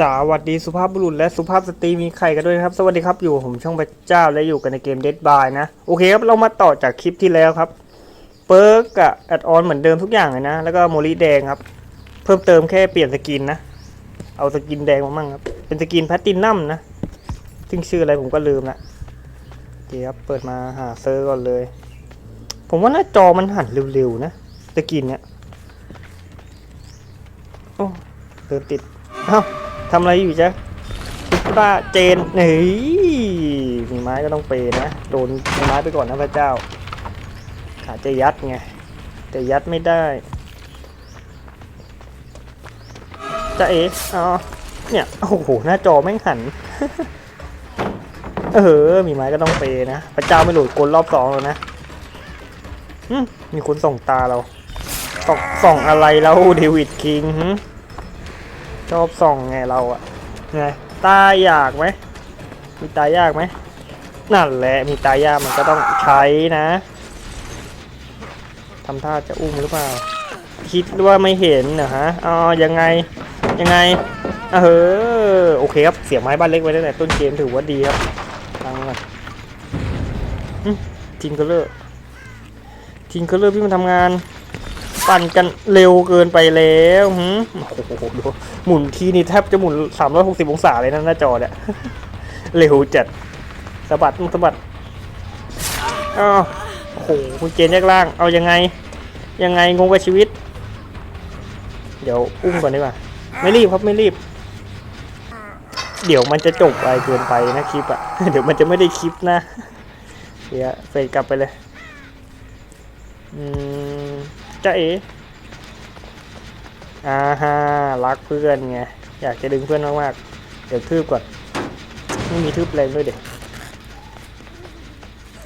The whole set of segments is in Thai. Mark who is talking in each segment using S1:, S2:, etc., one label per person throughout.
S1: สวัสดีสุภาพบุรุษและสุภาพสตรีมีใครกันด้วยนะครับ สวัสดีครับอยู่ผมช่องพระเจ้าและอยู่กันในเกม Dead by นะ โอเคครับ เรามาต่อจากคลิปที่แล้วครับเปิร์กกับแอดออนเหมือนเดิมทุกอย่างเลยนะ แล้วก็โมลิแดงครับ เพิ่มเติมแค่เปลี่ยนสกินนะ เอาสกินแดงมามั่งครับ เป็นสกินแพตตินัมนะ ซึ่งชื่ออะไรผมก็ลืมละโอเคครับเปิดมาหาเซอร์ก่อนเลย ผมว่าหน้าจอมันหันเร็วๆนะสกินเนี้ยโอ้เดินติดเอ้า ทำอะไรอยู่จ๊ะคุณป้าเจนเฮ้ยมีไม้ก็ต้องเปย์นะ โดนไม้ไปก่อนนะพระเจ้า ขาจะยัดไง แต่ยัดไม่ได้จะเอ๋อ๋อเนี่ย โอ้โห หน้าจอแม่งหัน เออ มีไม้ก็ต้องเปย์นะ พระเจ้าไม่หลุดกลรอบสองแล้วนะมีคนส่องตาเราส่องอะไรแล้วเดวิดคิงหึ ชอบส่องไงเราอะไงตาอยากไหมมีตายากไหมนั่นแหละมีตายากมันก็ต้องใช้นะทำท่าจะอุ้มหรือเปล่า คิดว่าไม่เห็นเหรอฮะอ๋อยังไงยังไงเออโอเคครับเสียบไม้บ้านเล็กไว้ตั้งแต่ต้นเกมถือว่าดีครับฟังก่อนทิงเกอร์เลอร์ทิงเกอร์เลอร์พี่มันทำงาน ปั่นกันเร็วเกินไปแล้วหืมโอ้โหดูหมุนทีนี่แทบจะหมุน 360 องศาเลยนะหน้าจอเนี่ย เร็วจัดสะบัดสะบัดอ้าวโอ้โหคุณเจนแยกล่าง เอายังไง ยังไงงงกับชีวิต เดี๋ยวอุ้มก่อนดีกว่า ไม่รีบครับไม่รีบ เดี๋ยวมันจะจบไรเกินไปนะคลิปอะเดี๋ยวมันจะไม่ได้คลิปนะเดี๋ยวเฟดกลับไปเลย อืม จะเอ๋อ่าฮะรักเพื่อนไง อยากจะดึงเพื่อนมากๆ เดี๋ยวทืบก่อนไม่มีทืบแรงด้วยเด็ก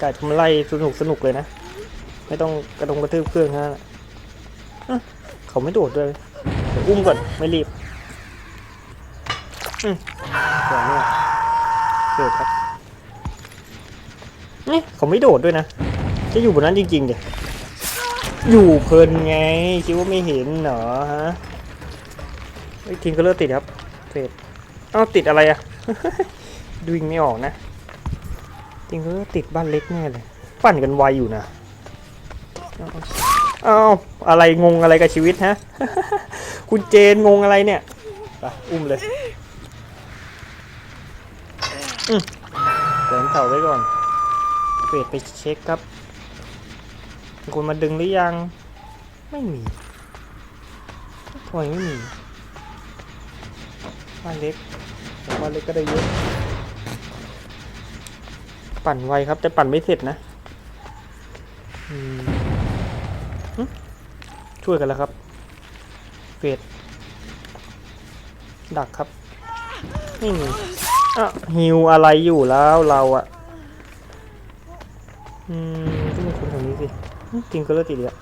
S1: กาจะมาไล่สนุกสนุกเลยนะ ไม่ต้องกระดงกระทืบเครื่องฮะเขาไม่โดดด้วยเดี๋ยวอุ้มก่อน ไม่รีบอืมเดี๋ยเนี่ยเกิดครับนี่เขาไม่โดดด้วยนะ จะอยู่บนนั้นจริงๆเด็ อยู่เพลินไง คิดว่าไม่เห็นเหรอฮะไอ้ทีมก็เลิกติดครับเฟดเอ้าติดอะไรอะดูยิงไม่ออกนะทีมก็เลิกติดบ้านเล็กแน่เลยปั่นกันไวอยู่นะเอ้าเอาอะไรงงอะไรกับชีวิตฮะคุณเจนงงอะไรเนี่ยไปอุ้มเลยอืมแขวนเสาไว้ก่อนเฟดไปเช็คครับ มีคนมาดึงหรือยัง ไม่มีทำไมไม่มีบ้านเล็กแต่บ้านเล็กก็ได้เยอะ ปั่นไวครับ แต่ปั่นไม่เสร็จนะช่วยกันแล้วครับเฟดดักครับไม่มีอะฮิวอะไรอยู่แล้วเราอะอืม นี้สิจริงก็เลิกติดเลยอะ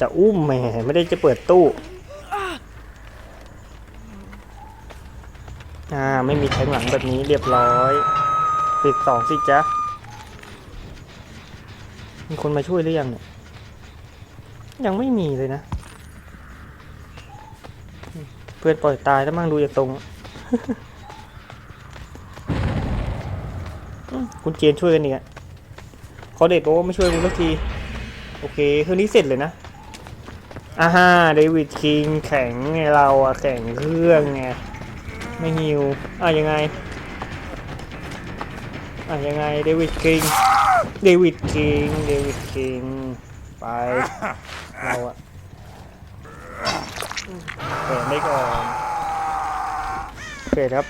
S1: จะอุ้มแหมไม่ได้จะเปิดตู้ อ่า ไม่มีแทงหลังแบบนี้เรียบร้อยสิบสองสิจ๊ะ มีคนมาช่วยหรือยังเนี่ย ยังไม่มีเลยนะ เพื่อนปล่อยตายแล้วมั่งดูจากตรงคุณเจนช่วยกันเนี่ย ขอเด็ดบอกว่าไม่ช่วยกูสักที โอเคคืนนี้เสร็จเลยนะอ่าฮะเดวิดคิงแข็งไงเราอะแข่งเครื่องไงไม่ฮิวอะยังไงอะยังไงเดวิดคิงเดวิดคิงเดวิดคิงไปเราอะเปิดไม่ก่อนโอเคครับ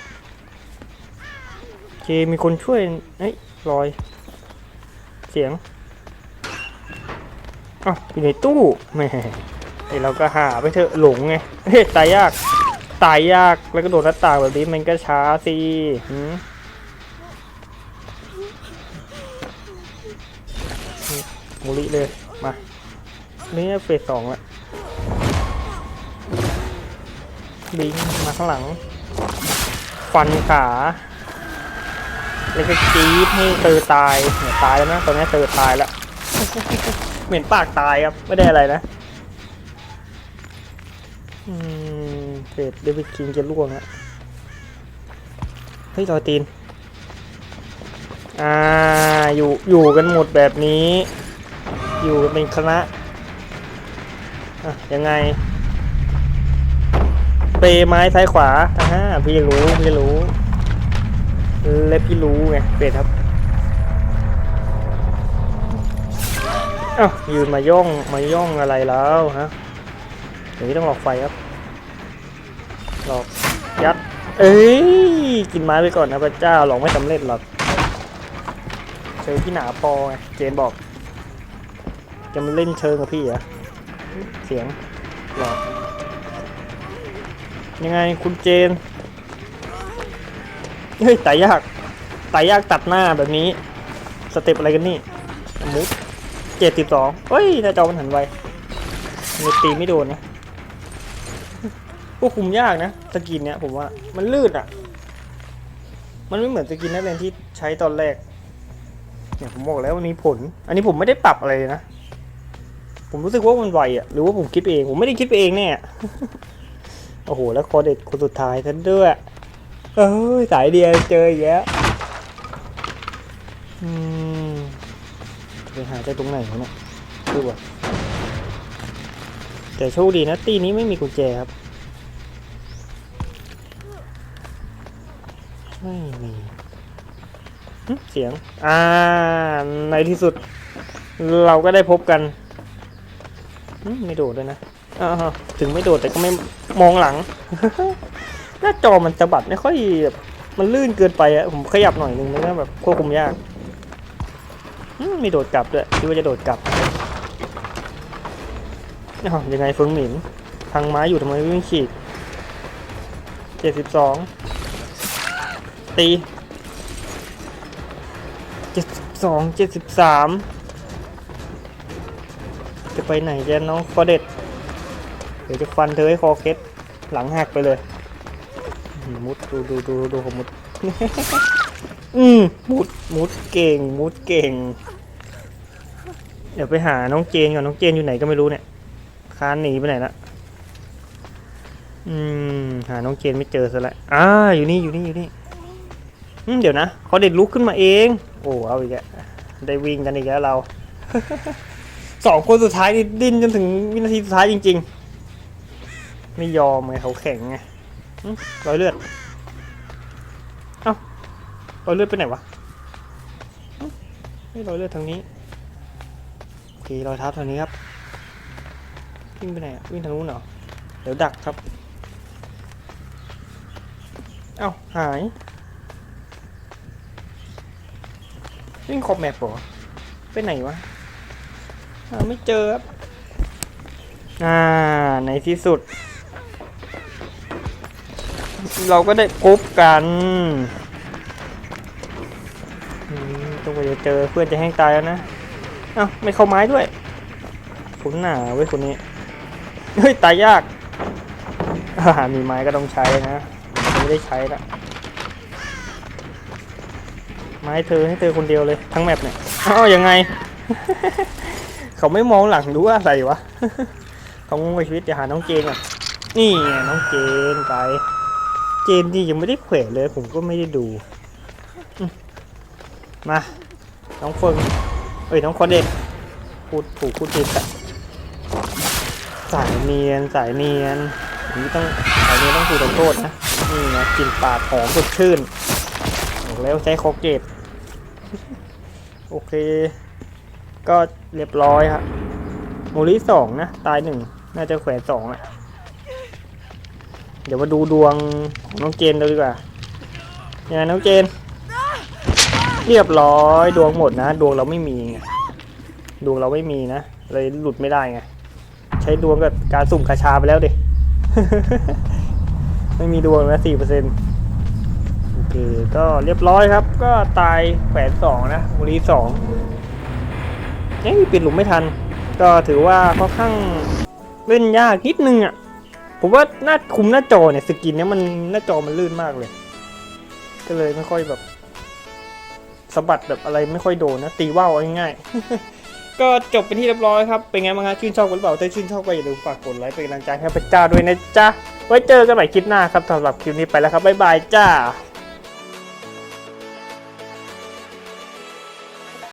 S1: เคมีคนช่วยเฮ้ยลอย เสียงอ้าวอยู่ในตู้แม่ไอเราก็หาไปเถอะหลงไงเฮ้ตายยาก ตายยากแล้วก็โดดหน้าต่างแบบนี้มันก็ช้าสิหืมมูลิเลย มาเนี่เฟสสองละบิงมาข้างหลัง ฟันขา แล้วก็กรีดให้เตอตายเนี่ยตายแล้วนะตอนนี้เตอตายแล้วเหม็นปากตายครับ ไม่ได้อะไรนะอืมเฟดเดวิดคิงจะล่วงอะเฮ้ยรอยตีน อ่า อยู่ อยู่กันหมดแบบนี้ อยู่กันเป็นคณะ อะ ยังไง เปไม้ซ้ายขวาอ่าฮะพี่รู้ พี่รู้ และพี่รู้ไงเฟดครับอ้าวยืนมาย่องมาย่องอะไรแล้วฮะอย่างนี้ต้องหลอกไฟครับ หลอกยัด เอ้ยกินไม้ไปก่อนนะพระเจ้าหลอกไม่สำเร็จหรอกเจอพี่หนาพอไงเจนบอกจะมาเล่นเชิงกับพี่เหรอเสียงหลอกยังไงคุณเจน เฮ้ยตายยากตายยากตัดหน้าแบบนี้ สเต็ปอะไรกันนี่มุดเจ็ดสิบสองเฮ้ยหน้าจอมันหันไวมันตีไม่โดนนะควบคุมยากนะสกินเนี้ยผมว่ามันลื่นอะ มันไม่เหมือนสกินนักเรียนที่ใช้ตอนแรกเนี่ยผมบอกแล้วมันมีผล อันนี้ผมไม่ได้ปรับอะไรเลยนะ ผมรู้สึกว่ามันไวอะหรือว่าผมคิดไปเอง ผมไม่ได้คิดไปเองแน่โอ้โหแล้วคอเด็ดคนสุดท้ายท่านด้วย เอ้สายเดียวเจออีกแล้วอืมไปหาจากตรงไหนเนี่ยดูว่ะแต่โชคดีนะ ตีนี้ไม่มีกุญแจครับ ไม่มีเสียง อ่า ในที่สุด เราก็ได้พบกันไม่โดดเลยนะอ่าฮะถึงไม่โดดแต่ก็ไม่มองหลัง หน้าจอมันสะบัดไม่ค่อยมันลื่นเกินไปอะผมขยับหน่อยนึงแล้วก็แบบควบคุมยากมีโดดกลับด้วยคิดว่าจะโดดกลับยังไงเฟิงหมินทางไม้อยู่ทำไมไม่ฉีกเจ็ดสิบสองตีเจ็ดสิบสองเจ็ดสิบสามจะไปไหนจะน้องคอเด็ดเดี๋ยวจะฟันเธอให้คอเคล็ดหลังหักไปเลย มุดดูดูดูดูของมุด อืมมุดมุดเก่ง มุดเก่ง เดี๋ยวไปหาน้องเจนก่อนน้องเจนอยู่ไหนก็ไม่รู้เนี่ยคานหนีไปไหนละอืมหาน้องเจนไม่เจอซะแล้วอ่าอยู่นี่อยู่นี่อยู่นี่อืมเดี๋ยวนะเขาเด็ดลุกขึ้นมาเอง โอ้เอาอีกแล้วได้วิ่งกันอีกแล้วเราสองคนสุดท้ายดิ้นจนถึงวินาทีสุดท้ายจริง ๆ ไม่ยอมไงเขาแข็งไง รอยเลือด เอ้ารอยเลือดไปไหนวะไม่รอยเลือดทางนี้ โอเครอยเท้าทางนี้ครับ วิ่งไปไหนอะวิ่งทางนู้นเหรอ เดี๋ยวดักครับ เอ้าหาย วิ่งขอบแมปเหรอไปไหนวะไม่เจอครับ อ่าในที่สุด เราก็ได้พบกันต้องไปเจอเพื่อนจะแห้งตายแล้วนะ เอ้าไม่เข้าไม้ด้วยขุนหนาเว้ยคนนี้ เฮ้ย ตายยาก มีไม้ก็ต้องใช้นะ ไม่ได้ใช้ละไม้เธอให้เธอคนเดียวเลยทั้งแมปเนี่ยเอ้ายังไง เขาไม่มองหลังดูว่าอะไรวะ เขางงกับชีวิตจะหาน้องเจนอะ นี่ไงน้องเจนไป เจนนี่ยังไม่ได้แขวนเลย ผมก็ไม่ได้ดู มา น้องเฟิงเอ้ยน้องคอนเด็ดพูดถูกพูดผิดอะสายเนียนสายเนียนนี้ต้องสายเนียนต้องถูกลงโทษนะนี่นะกินปากหอมสดชื่นบอกแล้วใช้คอเกตโอเค ก็เรียบร้อยครับโมลิสองนะ ตายหนึ่งน่าจะแขวนสองอะ เดี๋ยวมาดูดวงของน้องเจนเลยดีกว่ายังไงน้องเจน เรียบร้อยดวงหมดนะ ดวงเราไม่มีไงดวงเราไม่มีนะเลยหลุดไม่ได้ไงใช้ดวงกับการสุ่มคาชาไปแล้วดิไม่มีดวงนะสี่เปอร์เซ็นต์โอเคก็เรียบร้อยครับ ก็ตายแขวนสองนะมูรีสองเอ้ยปิดหลุมไม่ทัน ก็ถือว่าค่อนข้างเล่นยากนิดนึงอะ ผมว่าหน้าคุมหน้าจอเนี่ยสกินเนี่ยมันหน้าจอมันลื่นมากเลย ก็เลยไม่ค่อยแบบสะบัดแบบอะไรไม่ค่อยโดนนะตีว่าวง่ายๆก็จบเป็นที่เรียบร้อยครับเป็นไงบ้างฮะชื่นชอบกันหรือเปล่าถ้าชื่นชอบก็อย่าลืมฝากกดไลค์เป็นกำลังใจให้พระเจ้าด้วยนะจ๊ะไว้เจอกันใหม่คลิปหน้าครับสำหรับคลิปนี้ไปแล้วครับบ๊ายบายจ้า